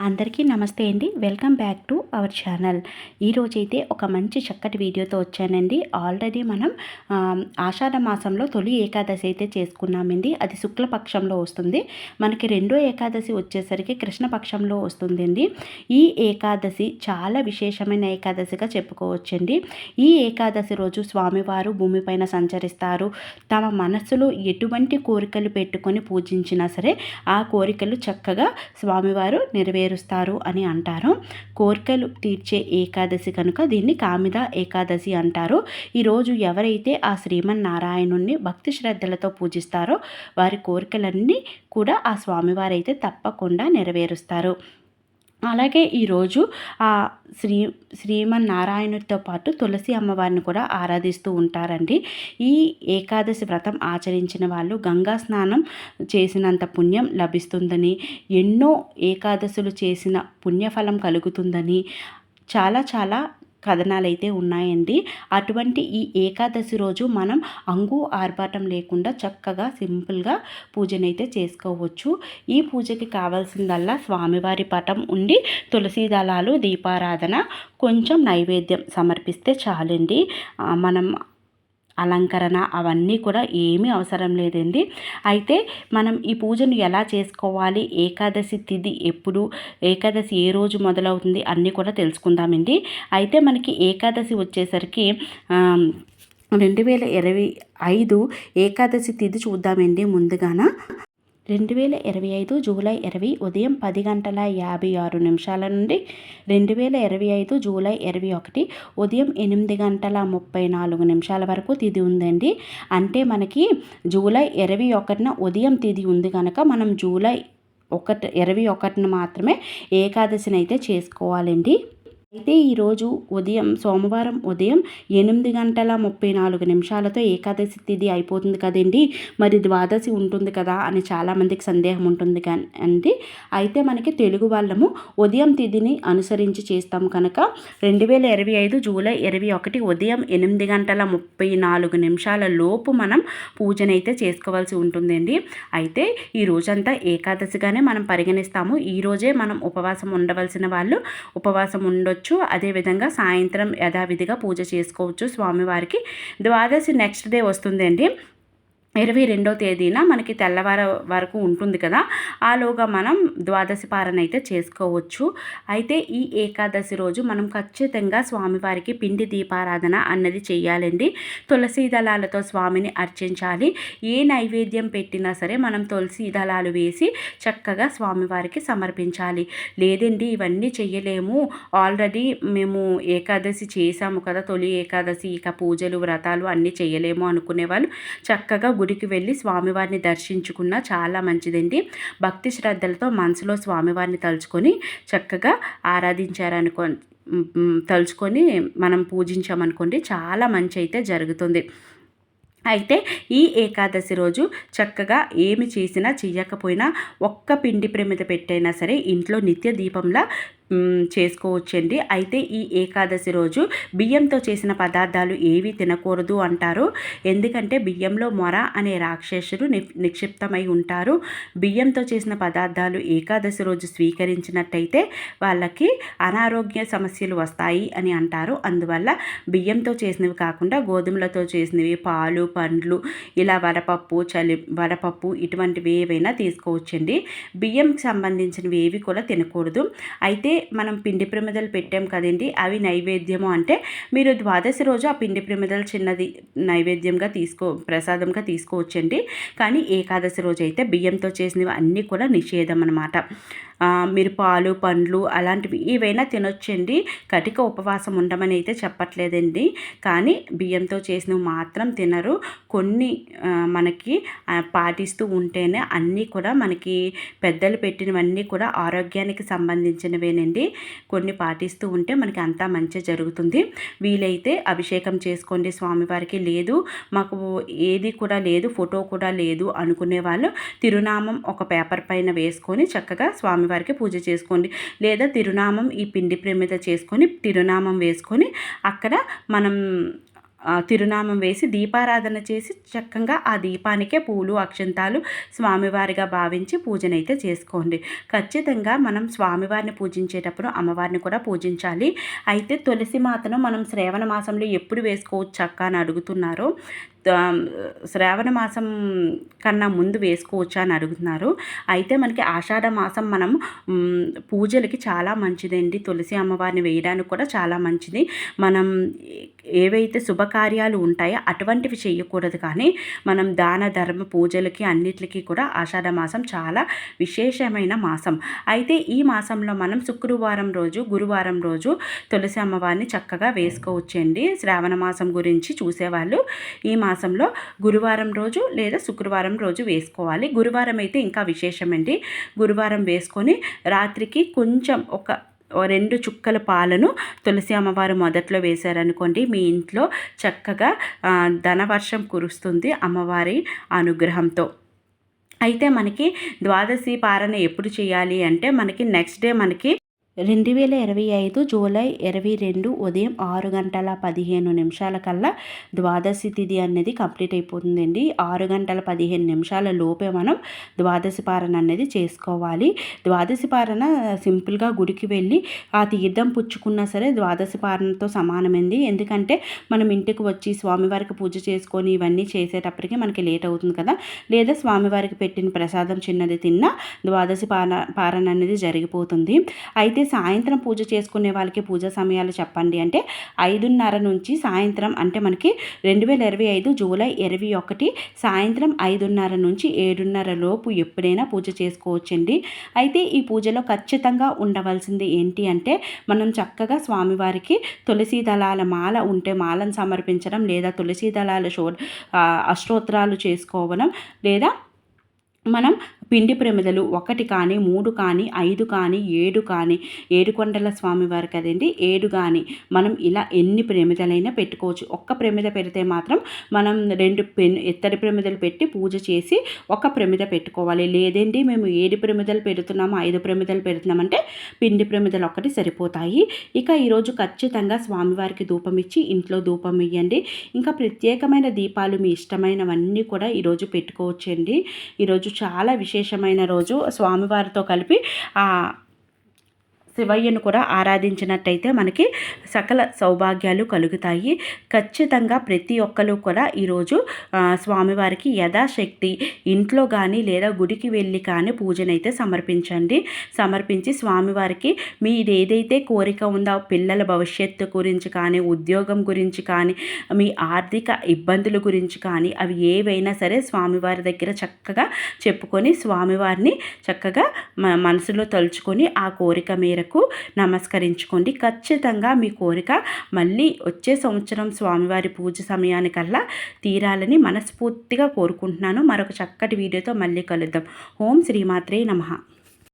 అందరికీ నమస్తే అండి. Welcome back to our channel. ఈరోజైతే ఒక మంచి చక్కటి వీడియోతో వచ్చానండి. ఆల్రెడీ మనం ఆషాఢ మాసంలో తొలి ఏకాదశి అయితే చేసుకున్నామండి. అది శుక్లపక్షంలో వస్తుంది. మనకి రెండో ఏకాదశి వచ్చేసరికి కృష్ణపక్షంలో వస్తుందండి. ఈ ఏకాదశి చాలా విశేషమైన ఏకాదశిగా చెప్పుకోవచ్చండి. ఈ ఏకాదశి రోజు స్వామివారు భూమిపైన సంచరిస్తారు. తమ మనస్సులో ఎటువంటి కోరికలు పెట్టుకొని పూజించినా సరే ఆ కోరికలు చక్కగా స్వామివారు నెరవేరు నెరవేరుస్తారు అని అంటారు. కోరికలు తీర్చే ఏకాదశి కనుక దీన్ని కామిద ఏకాదశి అంటారు. ఈరోజు ఎవరైతే ఆ శ్రీమన్నారాయణుణ్ణి భక్తి శ్రద్ధలతో పూజిస్తారో వారి కోరికలన్నీ కూడా ఆ స్వామివారైతే తప్పకుండా నెరవేరుస్తారు. అలాగే ఈరోజు ఆ శ్రీ శ్రీమన్నారాయణుడితో పాటు తులసి అమ్మవారిని కూడా ఆరాధిస్తూ ఉంటారండి. ఈ ఏకాదశి వ్రతం ఆచరించిన వాళ్ళు గంగా స్నానం చేసినంత పుణ్యం లభిస్తుందని ఎన్నో ఏకాదశులు చేసిన పుణ్యఫలం కలుగుతుందని చాలా చాలా కథనాలు అయితే ఉన్నాయండి. అటువంటి ఈ ఏకాదశి రోజు మనం అంగు ఆర్భాటం లేకుండా చక్కగా సింపుల్గా పూజనైతే చేసుకోవచ్చు. ఈ పూజకి కావాల్సిందల్లా స్వామివారి పటం ఉండి తులసి దళాలు దీపారాధన కొంచెం నైవేద్యం సమర్పిస్తే చాలండి. మనం అలంకరణ అవన్నీ కూడా ఏమీ అవసరం లేదండి. అయితే మనం ఈ పూజను ఎలా చేసుకోవాలి? ఏకాదశి తిథి ఎప్పుడు? ఏకాదశి ఏ రోజు మొదలవుతుంది? అన్నీ కూడా తెలుసుకుందామండి. అయితే మనకి ఏకాదశి వచ్చేసరికి రెండు వేల ఇరవై ఐదు ఏకాదశి తిథి చూద్దామండి ముందుగాన. రెండు వేల ఇరవై ఐదు జూలై ఇరవై ఉదయం పది గంటల యాభై ఆరు నిమిషాల నుండి రెండు వేల ఇరవై ఐదు జూలై ఇరవై ఒకటి ఉదయం ఎనిమిది గంటల ముప్పై నాలుగు నిమిషాల వరకు తిది ఉందండి. అంటే మనకి జూలై ఇరవై ఒకటిన ఉదయం తిది ఉంది కనుక మనం జూలై ఒకటి ఇరవై ఒకటిన మాత్రమే ఏకాదశిని అయితే చేసుకోవాలండి. అయితే ఈరోజు ఉదయం సోమవారం ఉదయం ఎనిమిది గంటల ముప్పై నాలుగు నిమిషాలతో ఏకాదశి తిథి అయిపోతుంది కదండి. మరి ద్వాదశి ఉంటుంది కదా అని చాలామందికి సందేహం ఉంటుంది అండి అయితే మనకి తెలుగు వాళ్ళము ఉదయం తిథిని అనుసరించి చేస్తాం కనుక రెండు వేల ఇరవై ఐదు జూలై ఇరవై ఒకటి ఉదయం ఎనిమిది గంటల ముప్పై నాలుగు నిమిషాల లోపు మనం పూజనైతే చేసుకోవాల్సి ఉంటుందండి. అయితే ఈ రోజంతా ఏకాదశిగానే మనం పరిగణిస్తాము. ఈ రోజే మనం ఉపవాసం ఉండవలసిన వాళ్ళు ఉపవాసం ఉండొచ్చు. అదేవిధంగా సాయంత్రం యథావిధిగా పూజ చేసుకోవచ్చు స్వామివారికి. ద్వాదశి నెక్స్ట్ డే వస్తుందండి. ఇరవై రెండో తేదీన మనకి తెల్లవార వరకు ఉంటుంది కదా ఆలోగా మనం ద్వాదశి పారణ అయితే చేసుకోవచ్చు. అయితే ఈ ఏకాదశి రోజు మనం ఖచ్చితంగా స్వామివారికి పిండి దీపారాధన అన్నది చేయాలండి తులసి దళాలతో స్వామిని అర్చించాలి. ఏ నైవేద్యం పెట్టినా సరే మనం తులసి దళాలు వేసి చక్కగా స్వామివారికి సమర్పించాలి. లేదండి ఇవన్నీ చేయలేము ఆల్రెడీ మేము ఏకాదశి చేశాము కదా తొలి ఏకాదశి ఇక పూజలు వ్రతాలు అన్నీ చేయలేము అనుకునే వాళ్ళు చక్కగా గుడికి వెళ్ళి స్వామివారిని దర్శించుకున్న చాలా మంచిదండి. భక్తి శ్రద్ధలతో మనసులో స్వామివారిని తలుచుకొని చక్కగా ఆరాధించారనుకో తలుచుకొని మనం పూజించామనుకోండి చాలా మంచి అయితే జరుగుతుంది. అయితే ఈ ఏకాదశి రోజు చక్కగా ఏమి చేసినా చెయ్యకపోయినా ఒక్క పిండి ప్రమిద పెట్టైనా సరే ఇంట్లో నిత్య దీపంలా చేసుకోవచ్చండి. అయితే ఈ ఏకాదశి రోజు బియ్యంతో చేసిన పదార్థాలు ఏవి తినకూడదు అంటారు. ఎందుకంటే బియ్యంలో మొర అనే రాక్షసుడు ని నిక్షిప్తమై ఉంటారు. బియ్యంతో చేసిన పదార్థాలు ఏకాదశి రోజు స్వీకరించినట్టయితే వాళ్ళకి అనారోగ్య సమస్యలు వస్తాయి అని అంటారు. అందువల్ల బియ్యంతో చేసినవి కాకుండా గోధుమలతో చేసినవి పాలు పండ్లు ఇలా వడపప్పు చలి వడపప్పు ఇటువంటివి ఏవైనా తీసుకోవచ్చండి. బియ్యంకి సంబంధించినవి ఏవి కూడా తినకూడదు. అయితే మనం పిండి ప్రమిదలు పెట్టాం కదండి అవి నైవేద్యము అంటే మీరు ద్వాదశి రోజు ఆ పిండి ప్రమిదలు చిన్నది నైవేద్యంగా తీసుకో ప్రసాదంగా తీసుకోవచ్చండి. కానీ ఏకాదశి రోజు అయితే బియ్యంతో చేసినవి అన్నీ కూడా నిషేధం అనమాట మీరు పాలు పండ్లు అలాంటివి ఏవైనా తినొచ్చండి. కటిక ఉపవాసం ఉండమని అయితే చెప్పట్లేదండి. కానీ బియ్యంతో చేసినవి మాత్రం తినరు. కొన్ని మనకి పాటిస్తూ ఉంటేనే అన్నీ కూడా మనకి పెద్దలు పెట్టినవన్నీ కూడా ఆరోగ్యానికి సంబంధించినవేనండి. కొన్ని పాటిస్తూ ఉంటే మనకి అంతా మంచి జరుగుతుంది. వీలైతే అభిషేకం చేసుకోండి స్వామివారికి. లేదు మాకు ఏది కూడా లేదు ఫోటో కూడా లేదు అనుకునే వాళ్ళు తిరునామం ఒక పేపర్ పైన వేసుకొని చక్కగా స్వామివారికి పూజ చేసుకోండి. లేదా తిరునామం ఈ పిండి ప్రేమిత చేసుకొని తిరునామం వేసుకొని అక్కడ మనం తిరునామం వేసి దీపారాధన చేసి చక్కగా ఆ దీపానికే పూలు అక్షంతాలు స్వామివారిగా భావించి పూజనైతే చేసుకోండి. ఖచ్చితంగా మనం స్వామివారిని పూజించేటప్పుడు అమ్మవారిని కూడా పూజించాలి. అయితే తులసి మాతను మనం శ్రావణ మాసంలో ఎప్పుడు వేసుకోవచ్చు అక్క అని అడుగుతున్నారు. శ్రావణ మాసం కన్నా ముందు వేసుకోవచ్చా అని అడుగుతున్నారు. అయితే మనకి ఆషాఢ మాసం మనం పూజలకి చాలా మంచిదండి. తులసి అమ్మవారిని వేయడానికి కూడా చాలా మంచిది. మనం ఏవైతే శుభకార్యాలు ఉంటాయో అటువంటివి చేయకూడదు కానీ మనం దాన ధర్మ పూజలకి అన్నిటికీ కూడా ఆషాఢ మాసం చాలా విశేషమైన మాసం. అయితే ఈ మాసంలో మనం శుక్రవారం రోజు గురువారం రోజు తులసి అమ్మవారిని చక్కగా వేసుకోవచ్చండి. శ్రావణ మాసం గురించి చూసేవాళ్ళు ఈ మాసం మాసంలో గురువారం రోజు లేదా శుక్రవారం రోజు వేసుకోవాలి. గురువారం అయితే ఇంకా విశేషమండి. గురువారం వేసుకొని రాత్రికి కొంచెం ఒక రెండు చుక్కల పాలను తులసి అమ్మవారు మొదట్లో వేశారనుకోండి. మీ ఇంట్లో చక్కగా ధనవర్షం కురుస్తుంది అమ్మవారి అనుగ్రహంతో. అయితే మనకి ద్వాదశి పారణ ఎప్పుడు చేయాలి అంటే మనకి నెక్స్ట్ డే మనకి రెండు వేల ఇరవై ఐదు జూలై ఇరవై రెండు ఉదయం ఆరు గంటల పదిహేను నిమిషాల కల్లా ద్వాదశి తిథి అనేది కంప్లీట్ అయిపోతుందండి. ఆరు గంటల పదిహేను నిమిషాల లోపే మనం ద్వాదశి పారణ అనేది చేసుకోవాలి. ద్వాదశి పారణ సింపుల్గా గుడికి వెళ్ళి ఆ తీర్థం పుచ్చుకున్నా సరే ద్వాదశి పారణతో సమానమైంది ఎందుకంటే మనం ఇంటికి వచ్చి స్వామివారికి పూజ చేసుకొని ఇవన్నీ చేసేటప్పటికి మనకి లేట్ అవుతుంది కదా. లేదా స్వామివారికి పెట్టిన ప్రసాదం చిన్నది తిన్నా ద్వాదశి పార పారణ అనేది జరిగిపోతుంది. అయితే సాయంత్రం పూజ చేసుకునే వాళ్ళకి పూజ సమయాలు చెప్పండి అంటే ఐదున్నర నుంచి సాయంత్రం అంటే మనకి రెండు వేల ఇరవై ఐదు జూలై ఇరవై ఒకటి సాయంత్రం ఐదున్నర నుంచి ఏడున్నర లోపు ఎప్పుడైనా పూజ చేసుకోవచ్చండి. అయితే ఈ పూజలో ఖచ్చితంగా ఉండవలసింది ఏంటి అంటే మనం చక్కగా స్వామివారికి తులసి దళాల మాల ఉంటే మాలను సమర్పించడం లేదా తులసి దళాల షో ఆ, అష్టోత్తరాలు చేసుకోవడం లేదా మనం పిండి ప్రమిదలు ఒకటి కానీ మూడు కానీ ఐదు కానీ ఏడు కానీ ఏడుకొండల స్వామివారు కదండి ఏడు కానీ. మనం ఇలా ఎన్ని ప్రమిదలైనా పెట్టుకోవచ్చు. ఒక్క ప్రమిద పెడితే మాత్రం మనం రెండు పెన్ ఇత్తడి ప్రమిదలు పెట్టి పూజ చేసి ఒక ప్రమిద పెట్టుకోవాలి. లేదండి మేము ఏడు ప్రమిదలు పెడుతున్నాము ఐదు ప్రమిదలు పెడుతున్నామంటే పిండి ప్రమిదలు ఒకటి సరిపోతాయి. ఇక ఈరోజు ఖచ్చితంగా స్వామివారికి ధూపం ఇచ్చి ఇంట్లో ధూపం ఇవ్వండి ఇంకా ప్రత్యేకమైన దీపాలు మీ ఇష్టమైనవన్నీ కూడా ఈరోజు పెట్టుకోవచ్చండి. ఈరోజు చాలా విశేషమైన రోజు స్వామివారితో కలిపి ఆ శివయ్యను కూడా ఆరాధించినట్టయితే మనకి సకల సౌభాగ్యాలు కలుగుతాయి. ఖచ్చితంగా ప్రతి ఒక్కరు కూడా ఈరోజు స్వామివారికి యథాశక్తి ఇంట్లో కానీ లేదా గుడికి వెళ్ళి కానీ పూజనైతే సమర్పించండి. సమర్పించి స్వామివారికి మీది ఏదైతే కోరిక ఉందో పిల్లల భవిష్యత్తు గురించి కానీ ఉద్యోగం గురించి కానీ మీ ఆర్థిక ఇబ్బందుల గురించి కానీ అవి ఏవైనా సరే స్వామివారి దగ్గర చక్కగా చెప్పుకొని స్వామివారిని చక్కగా మనసులో తలుచుకొని ఆ కోరిక మేరకు నమస్కరించుకోండి. ఖచ్చితంగా మీ కోరిక మళ్ళీ వచ్చే సంవత్సరం స్వామివారి పూజ సమయానికల్లా తీరాలని మనస్ఫూర్తిగా కోరుకుంటున్నాను. మరొక చక్కటి వీడియోతో మళ్ళీ కలుద్దాం. ఓం శ్రీమాత్రే నమః.